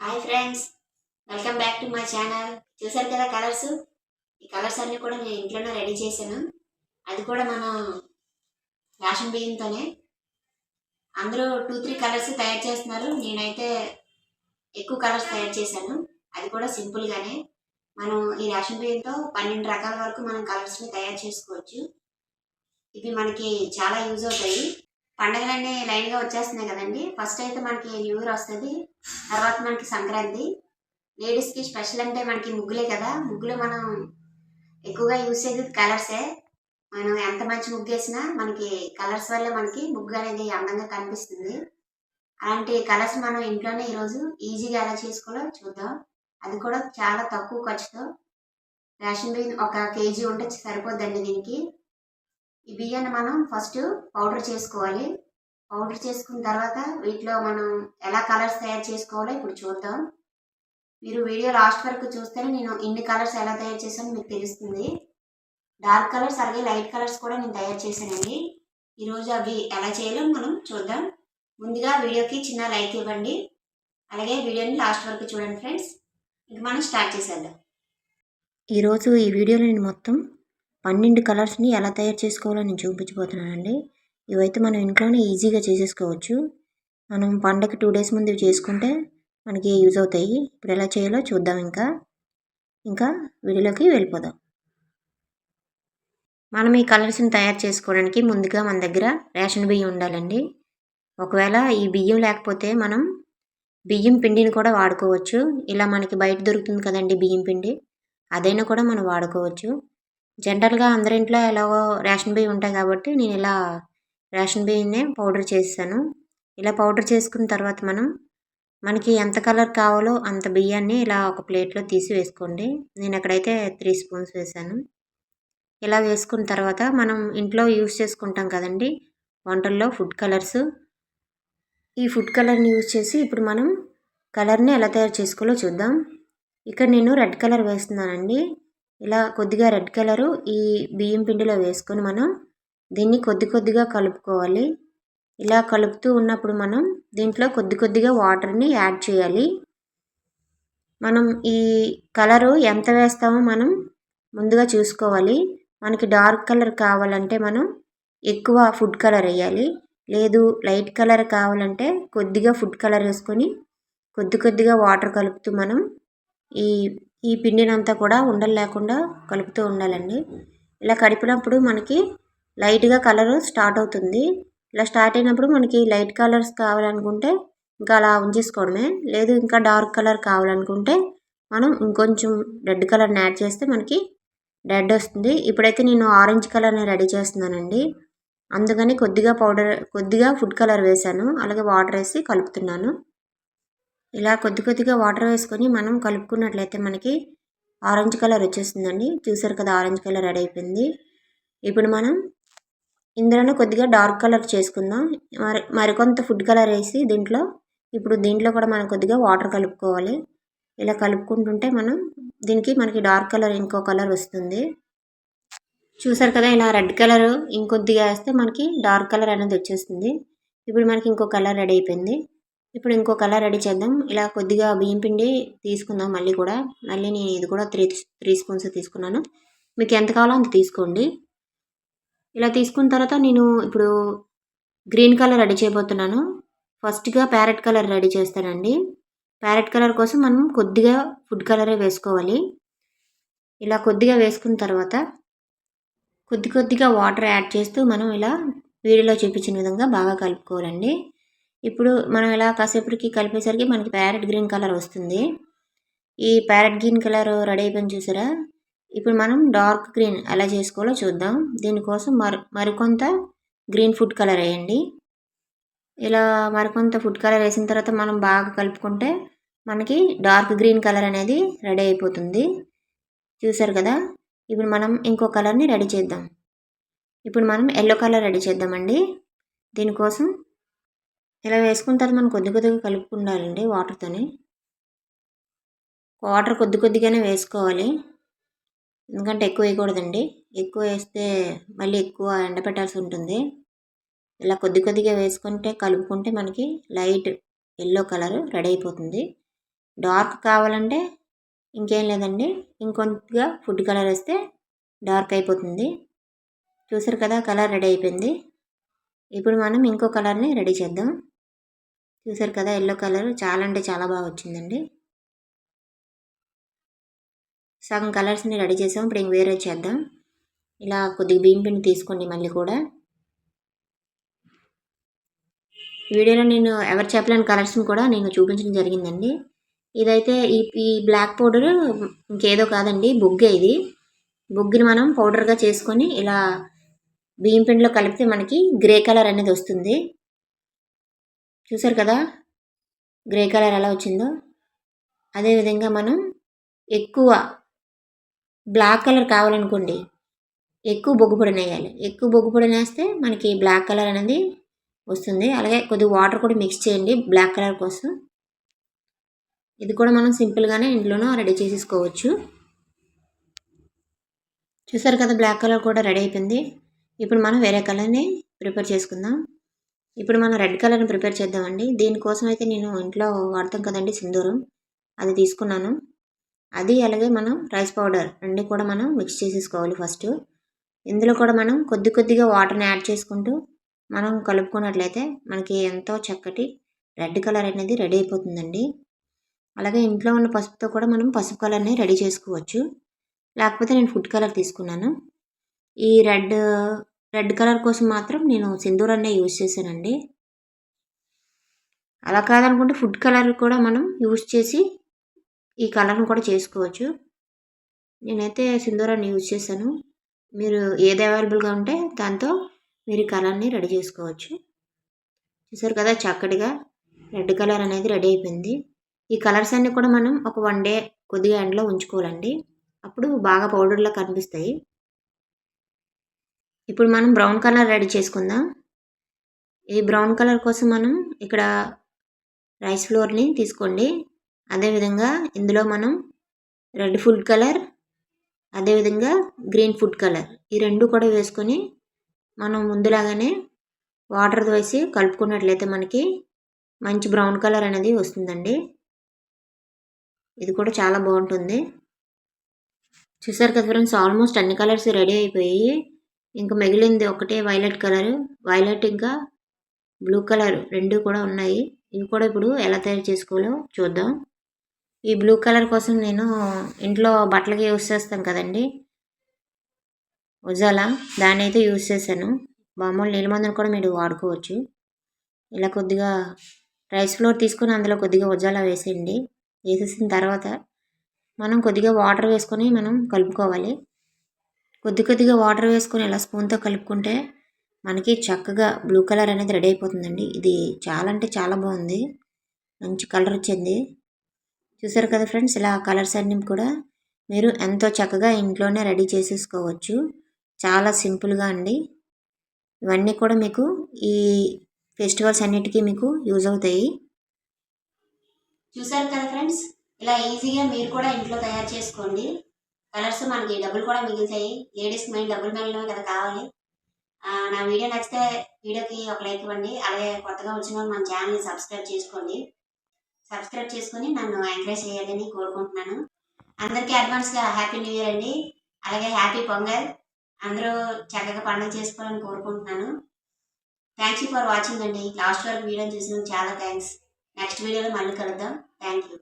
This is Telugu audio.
Hi friends welcome back to my channel చూసారు కదా కలర్స్ ఈ కలర్స్ అన్నీ కూడా నేను ఇంట్లోనే రెడీ చేశాను. అది కూడా మనం రేషన్ బియ్యంతోనే. అందరూ టూ త్రీ కలర్స్ తయారు చేస్తున్నారు. నేనైతే ఎక్కువ కలర్స్ తయారు చేశాను. అది కూడా సింపుల్గానే మనం ఈ రేషన్ బియ్యంతో పన్నెండు రకాల వరకు మనం కలర్స్ని తయారు చేసుకోవచ్చు. ఇవి మనకి చాలా యూజ్ అవుతాయి. పండగలన్నీ లైన్గా వచ్చేస్తున్నాయి కదండి. ఫస్ట్ అయితే మనకి న్యూ ఇయర్ వస్తుంది. తర్వాత మనకి సంక్రాంతి. లేడీస్కి స్పెషల్ అంటే మనకి ముగ్గులే కదా. ముగ్గులు మనం ఎక్కువగా యూజ్ చేసేది కలర్సే. మనం ఎంత మంచి ముగ్గు వేసినా మనకి కలర్స్ వల్ల మనకి ముగ్గు అనేది అందంగా కనిపిస్తుంది. అలాంటి కలర్స్ మనం ఇంట్లోనే ఈరోజు ఈజీగా ఎలా చేసుకోవాలో చూద్దాం. అది కూడా చాలా తక్కువ ఖర్చుతో. రేషన్ బియ్యం ఒక కేజీ ఉంటే సరిపోద్దండి దీనికి. ఈ బియ్యాన్ని మనం ఫస్ట్ పౌడర్ చేసుకోవాలి. పౌడర్ చేసుకున్న తర్వాత వీటిలో మనం ఎలా కలర్స్ తయారు చేసుకోవాలో ఇప్పుడు చూద్దాం. మీరు వీడియో లాస్ట్ వరకు చూస్తేనే నేను ఇన్ని కలర్స్ ఎలా తయారు చేశానో మీకు తెలుస్తుంది. డార్క్ కలర్స్ అలాగే లైట్ కలర్స్ కూడా నేను తయారు చేశానండి. ఈరోజు అవి ఎలా చేయాలో మనం చూద్దాం. ముందుగా వీడియోకి చిన్న లైక్ ఇవ్వండి. అలాగే వీడియోని లాస్ట్ వరకు చూడండి ఫ్రెండ్స్. ఇంక మనం స్టార్ట్ చేసేద్దాం. ఈరోజు ఈ వీడియోలో నేను మొత్తం పన్నెండు కలర్స్ని ఎలా తయారు చేసుకోవాలో నేను చూపించబోతున్నానండి. ఇవైతే మనం ఇంట్లోనే ఈజీగా చేసేసుకోవచ్చు. మనం పండగ టూ డేస్ ముందు ఇవి చేసుకుంటే మనకి యూజ్ అవుతాయి. ఇప్పుడు ఎలా చేయాలో చూద్దాం ఇంకా. ఇంకా వీడియోలోకి వెళ్ళిపోదాం. మనం ఈ కలర్స్ని తయారు చేసుకోవడానికి ముందుగా మన దగ్గర రేషన్ బియ్యం ఉండాలండి. ఒకవేళ ఈ బియ్యం లేకపోతే మనం బియ్యం పిండిని కూడా వాడుకోవచ్చు. ఇలా మనకి బయట దొరుకుతుంది కదండి బియ్యం పిండి. అదైనా కూడా మనం వాడుకోవచ్చు. జనరల్గా అందరి ఇంట్లో ఎలాగో రేషన్ బియ్యం ఉంటాయి కాబట్టి నేను ఇలా రేషన్ బియ్యనే పౌడర్ చేస్తాను. ఇలా పౌడర్ చేసుకున్న తర్వాత మనం మనకి ఎంత కలర్ కావాలో అంత బియ్యాన్ని ఇలా ఒక ప్లేట్లో తీసి వేసుకోండి. నేను అక్కడైతే త్రీ స్పూన్స్ వేసాను ఇలా వేసుకున్న తర్వాత మనం ఇంట్లో యూస్ చేసుకుంటాం కదండి వంటల్లో ఫుడ్ కలర్స్. ఈ ఫుడ్ కలర్ని యూజ్ చేసి ఇప్పుడు మనం కలర్ని ఎలా తయారు చేసుకోవాలో చూద్దాం. ఇక్కడ నేను రెడ్ కలర్ వేస్తున్నానండి. ఇలా కొద్దిగా రెడ్ కలరు ఈ బియ్యం పిండిలో వేసుకొని మనం దీన్ని కొద్ది కొద్దిగా కలుపుకోవాలి. ఇలా కలుపుతూ ఉన్నప్పుడు మనం దీంట్లో కొద్ది కొద్దిగా వాటర్ని యాడ్ చేయాలి. మనం ఈ కలరు ఎంత వేస్తామో మనం ముందుగా చూసుకోవాలి. మనకి డార్క్ కలర్ కావాలంటే మనం ఎక్కువ ఫుడ్ కలర్ వేయాలి. లేదు లైట్ కలర్ కావాలంటే కొద్దిగా ఫుడ్ కలర్ వేసుకొని కొద్ది కొద్దిగా వాటర్ కలుపుతూ మనం ఈ ఈ పిండినంతా కూడా ఉండలు లేకుండా కలుపుతూ ఉండాలండి. ఇలా కడిపినప్పుడు మనకి లైట్గా కలర్ స్టార్ట్ అవుతుంది. ఇలా స్టార్ట్ అయినప్పుడు మనకి లైట్ కలర్స్ కావాలనుకుంటే ఇంకా అలా ఉంచేసుకోవడమే. లేదు ఇంకా డార్క్ కలర్ కావాలనుకుంటే మనం ఇంకొంచెం రెడ్ కలర్ని యాడ్ చేస్తే మనకి రెడ్ వస్తుంది. ఇప్పుడైతే నేను ఆరెంజ్ కలర్ని రెడీ చేస్తున్నానండి. అందుకని కొద్దిగా పౌడర్ కొద్దిగా ఫుడ్ కలర్ వేసాను అలాగే వాటర్ వేసి కలుపుతున్నాను. ఇలా కొద్ది కొద్దిగా వాటర్ వేసుకొని మనం కలుపుకున్నట్లయితే మనకి ఆరెంజ్ కలర్ వచ్చేస్తుందండి. చూసారు కదా ఆరెంజ్ కలర్ రెడీ అయిపోయింది. ఇప్పుడు మనం ఇందులోనే కొద్దిగా డార్క్ కలర్ చేసుకుందాం. మరి మరికొంత ఫుడ్ కలర్ వేసి దీంట్లో ఇప్పుడు దీంట్లో కూడా మనం కొద్దిగా వాటర్ కలుపుకోవాలి. ఇలా కలుపుకుంటుంటే మనం దీనికి మనకి డార్క్ కలర్ ఇంకో కలర్ వస్తుంది. చూసారు కదా ఇలా రెడ్ కలర్ ఇంకొద్దిగా వేస్తే మనకి డార్క్ కలర్ అనేది వచ్చేస్తుంది. ఇప్పుడు మనకి ఇంకో కలర్ రెడీ అయిపోయింది. ఇప్పుడు ఇంకో కలర్ రెడీ చేద్దాం. ఇలా కొద్దిగా బియ్యం పిండి తీసుకుందాం మళ్ళీ కూడా. మళ్ళీ నేను ఇది కూడా త్రీ త్రీ స్పూన్స్ తీసుకున్నాను. మీకు ఎంత కావాలో అంత తీసుకోండి. ఇలా తీసుకున్న తర్వాత నేను ఇప్పుడు గ్రీన్ కలర్ రెడీ చేయబోతున్నాను. ఫస్ట్గా ప్యారెట్ కలర్ రెడీ చేస్తానండి. ప్యారెట్ కలర్ కోసం మనం కొద్దిగా ఫుడ్ కలరే వేసుకోవాలి. ఇలా కొద్దిగా వేసుకున్న తర్వాత కొద్ది కొద్దిగా వాటర్ యాడ్ చేస్తూ మనం ఇలా వీడియోలో చూపించిన విధంగా బాగా కలుపుకోవాలండి. ఇప్పుడు మనం ఇలా కాసేపటికి కలిపేసరికి మనకి ప్యారెట్ గ్రీన్ కలర్ వస్తుంది. ఈ ప్యారెట్ గ్రీన్ కలర్ రెడీ అయిపోయింది చూసారా? ఇప్పుడు మనం డార్క్ గ్రీన్ ఎలా చేసుకోవాలో చూద్దాం. దీనికోసం మరి మరికొంత గ్రీన్ ఫుడ్ కలర్ వేయండి. ఇలా మరికొంత ఫుడ్ కలర్ వేసిన తర్వాత మనం బాగా కలుపుకుంటే మనకి డార్క్ గ్రీన్ కలర్ అనేది రెడీ అయిపోతుంది. చూసారు కదా? ఇప్పుడు మనం ఇంకో కలర్ని రెడీ చేద్దాం. ఇప్పుడు మనం ఎల్లో కలర్ రెడీ చేద్దామండి. దీనికోసం ఇలా వేసుకున్న తర్వాత మనం కొద్ది కొద్దిగా కలుపుకుండాలండి వాటర్తోని. వాటర్ కొద్ది కొద్దిగానే వేసుకోవాలి. ఎందుకంటే ఎక్కువ వేయకూడదండి. ఎక్కువ వేస్తే మళ్ళీ ఎక్కువ ఎండపెట్టాల్సి ఉంటుంది. ఇలా కొద్ది కొద్దిగా వేసుకుంటే కలుపుకుంటే మనకి లైట్ ఎల్లో కలర్ రెడీ అయిపోతుంది. డార్క్ కావాలంటే ఇంకేం లేదండి. ఇంకొద్దిగా ఫుడ్ కలర్ వేస్తే డార్క్ అయిపోతుంది. చూసారు కదా కలర్ రెడీ అయిపోయింది. ఇప్పుడు మనం ఇంకో కలర్ని రెడీ చేద్దాం. చూసారు కదా ఎల్లో కలర్ చాలా అంటే చాలా బాగా వచ్చిందండి. సగం కలర్స్ని రెడీ చేసాం. ఇప్పుడు ఇంక వేరే చేద్దాం. ఇలా కొద్దిగా బియ్యం పిండి తీసుకోండి మళ్ళీ కూడా. వీడియోలో నేను ఎవరు చెప్పలేని కలర్స్ని కూడా నేను చూపించడం జరిగిందండి. ఇదైతే ఈ ఈ బ్లాక్ పౌడర్ ఇంకేదో కాదండి బొగ్గే ఇది. బొగ్గుని మనం పౌడర్గా చేసుకొని ఇలా బియ్యం పిండిలో కలిపితే మనకి గ్రే కలర్ అనేది వస్తుంది. చూసారు కదా? గ్రే కలర్ ఎలా వచ్చిందో? అదేవిధంగా మనం ఎక్కువ బ్లాక్ కలర్ కావాలనుకోండి ఎక్కువ బొగ్గు పొడిని వేయాలి ఎక్కువ బొగ్గు పొడిని వేస్తే మనకి బ్లాక్ కలర్ అనేది వస్తుంది. అలాగే కొద్దిగా వాటర్ కూడా మిక్స్ చేయండి బ్లాక్ కలర్ కోసం. ఇది కూడా మనం సింపుల్గానే ఇంట్లోనూ రెడీ చేసేసుకోవచ్చు. చూసారు కదా బ్లాక్ కలర్ కూడా రెడీ అయిపోయింది. ఇప్పుడు మనం వేరే కలర్ని ప్రిపేర్ చేసుకుందాం. ఇప్పుడు మనం రెడ్ కలర్ని ప్రిపేర్ చేద్దామండి. దీనికోసం అయితే నేను ఇంట్లో వాడతాం కదండి సింధూరం. అది తీసుకున్నాను. అది అలాగే మనం రైస్ పౌడర్ రెండు కూడా మనం మిక్స్ చేసేసుకోవాలి ఫస్ట్. ఇందులో కూడా మనం కొద్ది కొద్దిగా వాటర్ని యాడ్ చేసుకుంటూ మనం కలుపుకున్నట్లయితే మనకి ఎంతో చక్కటి రెడ్ కలర్ అనేది రెడీ అయిపోతుందండి. అలాగే ఇంట్లో ఉన్న పసుపుతో కూడా మనం పసుపు కలర్ని రెడీ చేసుకోవచ్చు. లేకపోతే నేను ఫుడ్ కలర్ తీసుకున్నాను. ఈ రెడ్ రెడ్ కలర్ కోసం మాత్రం నేను సింధూరాన్నే యూజ్ చేశానండి. అలా కాదనుకుంటే ఫుడ్ కలర్ కూడా మనం యూజ్ చేసి ఈ కలర్ని కూడా చేసుకోవచ్చు. నేనైతే సింధూరాన్ని యూజ్ చేశాను. మీరు ఏది అవైలబుల్గా ఉంటే దాంతో మీరు ఈ కలర్ని రెడీ చేసుకోవచ్చు. చూసారు కదా చక్కటిగా రెడ్ కలర్ అనేది రెడీ అయిపోయింది. ఈ కలర్స్ అన్నీ కూడా మనం ఒక వన్ డే కొద్దిగా ఎండలో ఉంచుకోవాలండి. అప్పుడు బాగా పౌడర్లా కనిపిస్తాయి. ఇప్పుడు మనం బ్రౌన్ కలర్ రెడీ చేసుకుందాం. ఈ బ్రౌన్ కలర్ కోసం మనం ఇక్కడ రైస్ ఫ్లోర్ని తీసుకోండి. అదేవిధంగా ఇందులో మనం రెడ్ ఫుడ్ కలర్ అదేవిధంగా గ్రీన్ ఫుడ్ కలర్ ఈ రెండు కూడా వేసుకొని మనం ముందులాగానే వాటర్ వేసి కలుపుకున్నట్లయితే మనకి మంచి బ్రౌన్ కలర్ అనేది వస్తుందండి. ఇది కూడా చాలా బాగుంటుంది. చూసారు కదా ఫ్రెండ్స్ ఆల్మోస్ట్ అన్ని కలర్స్ రెడీ అయిపోయి ఇంకా మిగిలింది ఒకటే వైలెట్ కలర్. వైలెట్ ఇంకా బ్లూ కలర్ రెండు కూడా ఉన్నాయి. ఇవి కూడా ఇప్పుడు ఎలా తయారు చేసుకోవాలో చూద్దాం. ఈ బ్లూ కలర్ కోసం నేను ఇంట్లో బట్టలకి యూస్ చేస్తాం కదండి. ఉజాలా. దాన్ని అయితే యూస్ చేశాను. మామూలు నీళ్ళ మందుని కూడా మీరు వాడుకోవచ్చు. ఇలా కొద్దిగా రైస్ ఫ్లోర్ తీసుకొని అందులో కొద్దిగా ఉజాలా వేసేయండి. వేసేసిన తర్వాత మనం కొద్దిగా వాటర్ వేసుకొని మనం కలుపుకోవాలి. కొద్ది కొద్దిగా వాటర్ వేసుకొని ఇలా స్పూన్తో కలుపుకుంటే మనకి చక్కగా బ్లూ కలర్ అనేది రెడీ అయిపోతుందండి. ఇది చాలా అంటే చాలా బాగుంది. మంచి కలర్ వచ్చింది. చూసారు కదా ఫ్రెండ్స్ ఇలా కలర్స్ అన్నీ కూడా మీరు ఎంతో చక్కగా ఇంట్లోనే రెడీ చేసేసుకోవచ్చు. చాలా సింపుల్గా అండి. ఇవన్నీ కూడా మీకు ఈ ఫెస్టివల్స్ అన్నిటికీ మీకు యూజ్ అవుతాయి. చూసారు కదా ఫ్రెండ్స్ ఇలా ఈజీగా మీరు కూడా ఇంట్లో తయారు చేసుకోండి. కలర్స్ మనకి డబ్బులు కూడా మిగులుతాయి లేడీస్కి మెయిన్ డబ్బులు మిగలడమే కదా కావాలి. నా వీడియో నచ్చితే వీడియోకి ఒక లైక్ ఇవ్వండి. అలాగే కొత్తగా వచ్చిన వాళ్ళు మన ఛానల్ని సబ్స్క్రైబ్ చేసుకోండి. సబ్స్క్రైబ్ చేసుకొని నన్ను ఎంకరేజ్ చేయాలని కోరుకుంటున్నాను. అందరికీ అడ్వాన్స్గా హ్యాపీ న్యూ ఇయర్ అండి. అలాగే హ్యాపీ పొంగల్. అందరూ చక్కగా పండుగ చేసుకోవాలని కోరుకుంటున్నాను. థ్యాంక్స్ యూ ఫర్ వాచింగ్ అండి. లాస్ట్ వరకు వీడియో చూసినందుకు చాలా థ్యాంక్స్ నెక్స్ట్ వీడియోలో మళ్ళీ కలుద్దాం. Thank you